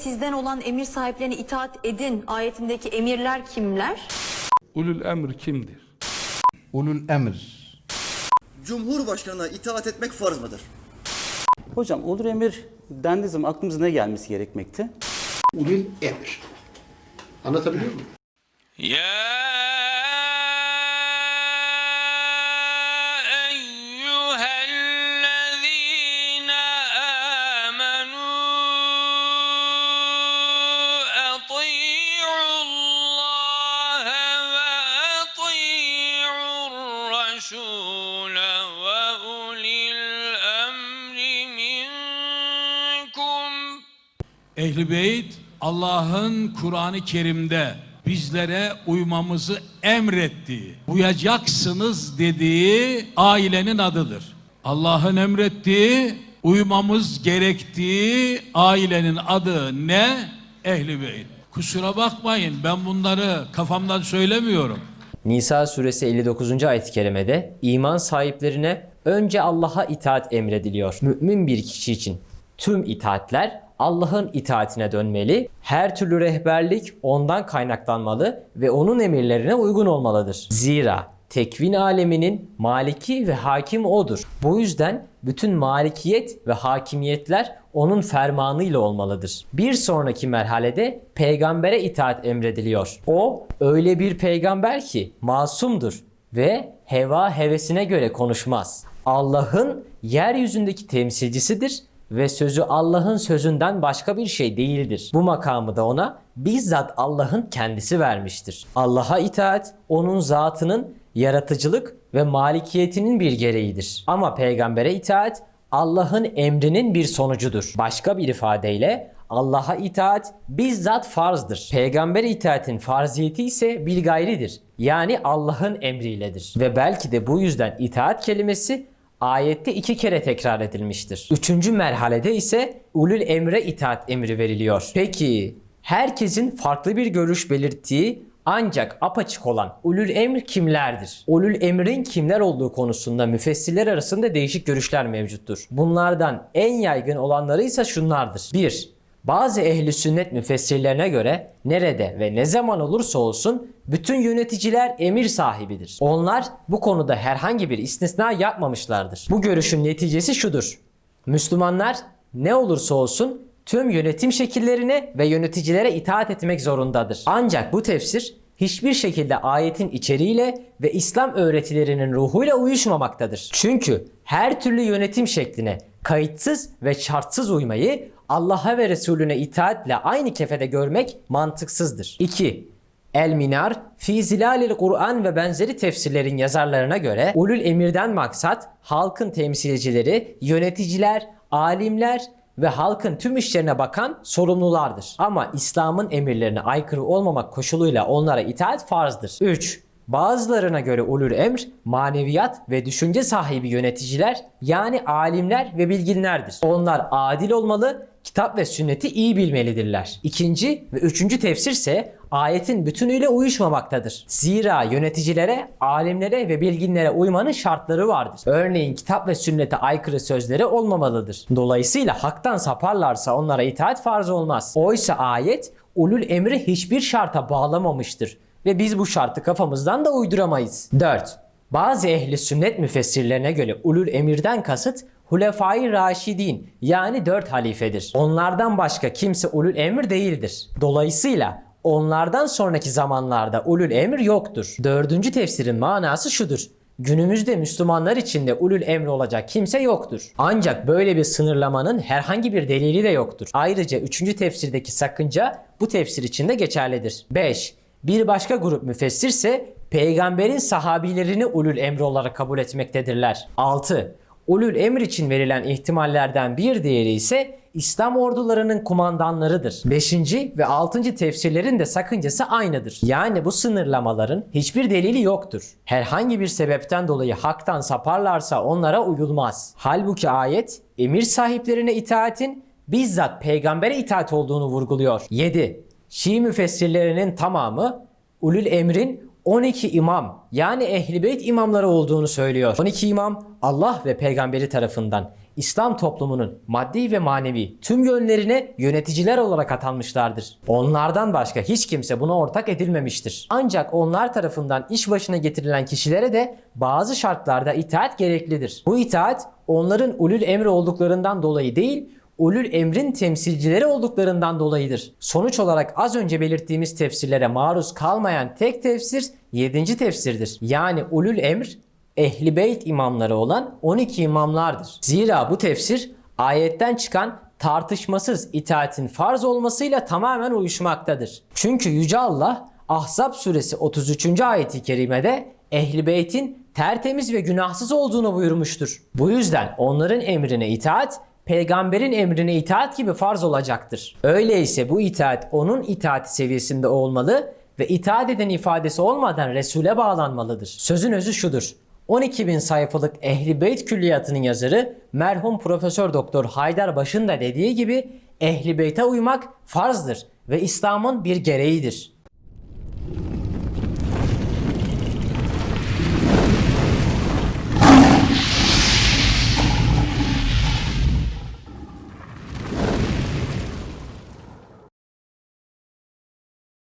sizden olan emir sahiplerine itaat edin ayetindeki emirler kimler? Ulul emr kimdir? Ulul emr. Cumhurbaşkanına itaat etmek farz mıdır? Hocam olur emir dendiği zaman aklımıza ne gelmesi gerekmekte? ulul emir. Anlatabiliyor muyum? يا Ehl-i Beyt Allah'ın Kur'an-ı Kerim'de bizlere uymamızı emrettiği, uyacaksınız dediği ailenin adıdır. Allah'ın emrettiği, uymamız gerektiği ailenin adı ne? Ehl-i Beyt. Kusura bakmayın ben bunları kafamdan söylemiyorum. Nisa suresi 59. ayet-i kerimede iman sahiplerine önce Allah'a itaat emrediliyor. Mümin bir kişi için tüm itaatler Allah'ın itaatine dönmeli, her türlü rehberlik ondan kaynaklanmalı ve onun emirlerine uygun olmalıdır. Zira tekvin aleminin maliki ve hakim odur. Bu yüzden bütün malikiyet ve hakimiyetler onun fermanıyla olmalıdır. Bir sonraki merhalede peygambere itaat emrediliyor. O öyle bir peygamber ki masumdur ve heva hevesine göre konuşmaz. Allah'ın yeryüzündeki temsilcisidir ve sözü Allah'ın sözünden başka bir şey değildir. Bu makamı da ona bizzat Allah'ın kendisi vermiştir. Allah'a itaat onun zatının yaratıcılık ve malikiyetinin bir gereğidir. Ama peygambere itaat Allah'ın emrinin bir sonucudur. Başka bir ifadeyle Allah'a itaat bizzat farzdır. Peygamber itaatin farziyeti ise bilgayridir. Yani Allah'ın emriyledir. Ve belki de bu yüzden itaat kelimesi ayette iki kere tekrar edilmiştir. Üçüncü merhalede ise ulul emre itaat emri veriliyor. Peki herkesin farklı bir görüş belirttiği ancak apaçık olan ulul emr kimlerdir? Ulul emrin kimler olduğu konusunda müfessirler arasında değişik görüşler mevcuttur. Bunlardan en yaygın olanları ise şunlardır. 1. Bazı ehli sünnet müfessirlerine göre nerede ve ne zaman olursa olsun bütün yöneticiler emir sahibidir. Onlar bu konuda herhangi bir istisna yapmamışlardır. Bu görüşün neticesi şudur. Müslümanlar ne olursa olsun tüm yönetim şekillerine ve yöneticilere itaat etmek zorundadır. Ancak bu tefsir hiçbir şekilde ayetin içeriğiyle ve İslam öğretilerinin ruhuyla uyuşmamaktadır. Çünkü her türlü yönetim şekline kayıtsız ve şartsız uymayı Allah'a ve Resulüne itaatle aynı kefede görmek mantıksızdır. 2. El Minar, Fi Zilalil Kur'an ve benzeri tefsirlerin yazarlarına göre ulul emirden maksat halkın temsilcileri, yöneticiler, alimler ve halkın tüm işlerine bakan sorumlulardır. Ama İslam'ın emirlerine aykırı olmamak koşuluyla onlara itaat farzdır. 3. Bazılarına göre ulul emr, maneviyat ve düşünce sahibi yöneticiler yani alimler ve bilginlerdir. Onlar adil olmalı, kitap ve sünneti iyi bilmelidirler. İkinci ve üçüncü tefsir ise ayetin bütünüyle uyuşmamaktadır. Zira yöneticilere, alimlere ve bilginlere uymanın şartları vardır. Örneğin kitap ve sünnete aykırı sözleri olmamalıdır. Dolayısıyla haktan saparlarsa onlara itaat farz olmaz. Oysa ayet ulul emri hiçbir şarta bağlamamıştır ve biz bu şartı kafamızdan da uyduramayız. 4. Bazı ehli sünnet müfessirlerine göre ulul emirden kasıt Hulefai Raşidin yani 4 halifedir. Onlardan başka kimse ulul emir değildir. Dolayısıyla onlardan sonraki zamanlarda ulul emir yoktur. Dördüncü tefsirin manası şudur. Günümüzde Müslümanlar içinde ulul emri olacak kimse yoktur. Ancak böyle bir sınırlamanın herhangi bir delili de yoktur. Ayrıca üçüncü tefsirdeki sakınca bu tefsir için de geçerlidir. 5. Bir başka grup müfessir ise peygamberin sahabilerini ulul emri olarak kabul etmektedirler. 6. Ulul emir için verilen ihtimallerden bir diğeri ise İslam ordularının kumandanlarıdır. 5. ve 6. tefsirlerin de sakıncası aynıdır. Yani bu sınırlamaların hiçbir delili yoktur. Herhangi bir sebepten dolayı haktan saparlarsa onlara uyulmaz. Halbuki ayet emir sahiplerine itaatin bizzat peygambere itaat olduğunu vurguluyor. 7. Şii müfessirlerinin tamamı ulul emrin 12 imam yani ehli beyt imamları olduğunu söylüyor. 12 imam Allah ve peygamberi tarafından İslam toplumunun maddi ve manevi tüm yönlerine yöneticiler olarak atanmışlardır. Onlardan başka hiç kimse buna ortak edilmemiştir. Ancak onlar tarafından iş başına getirilen kişilere de bazı şartlarda itaat gereklidir. Bu itaat onların ulul emri olduklarından dolayı değil, ulul emrin temsilcileri olduklarından dolayıdır. Sonuç olarak az önce belirttiğimiz tefsirlere maruz kalmayan tek tefsir 7. tefsirdir. Yani ulul emr ehli beyt imamları olan 12 imamlardır. Zira bu tefsir ayetten çıkan tartışmasız itaatin farz olmasıyla tamamen uyuşmaktadır. Çünkü Yüce Allah Ahzab suresi 33. ayeti kerimede ehli beytin tertemiz ve günahsız olduğunu buyurmuştur. Bu yüzden onların emrine itaat peygamberin emrine itaat gibi farz olacaktır. Öyleyse bu itaat onun itaati seviyesinde olmalı ve itaat eden ifadesi olmadan Resul'e bağlanmalıdır. Sözün özü şudur. 12 bin sayfalık Ehli Beyt Külliyatı'nın yazarı merhum Profesör Doktor Haydar Baş'ın da dediği gibi Ehli Beyt'e uymak farzdır ve İslam'ın bir gereğidir.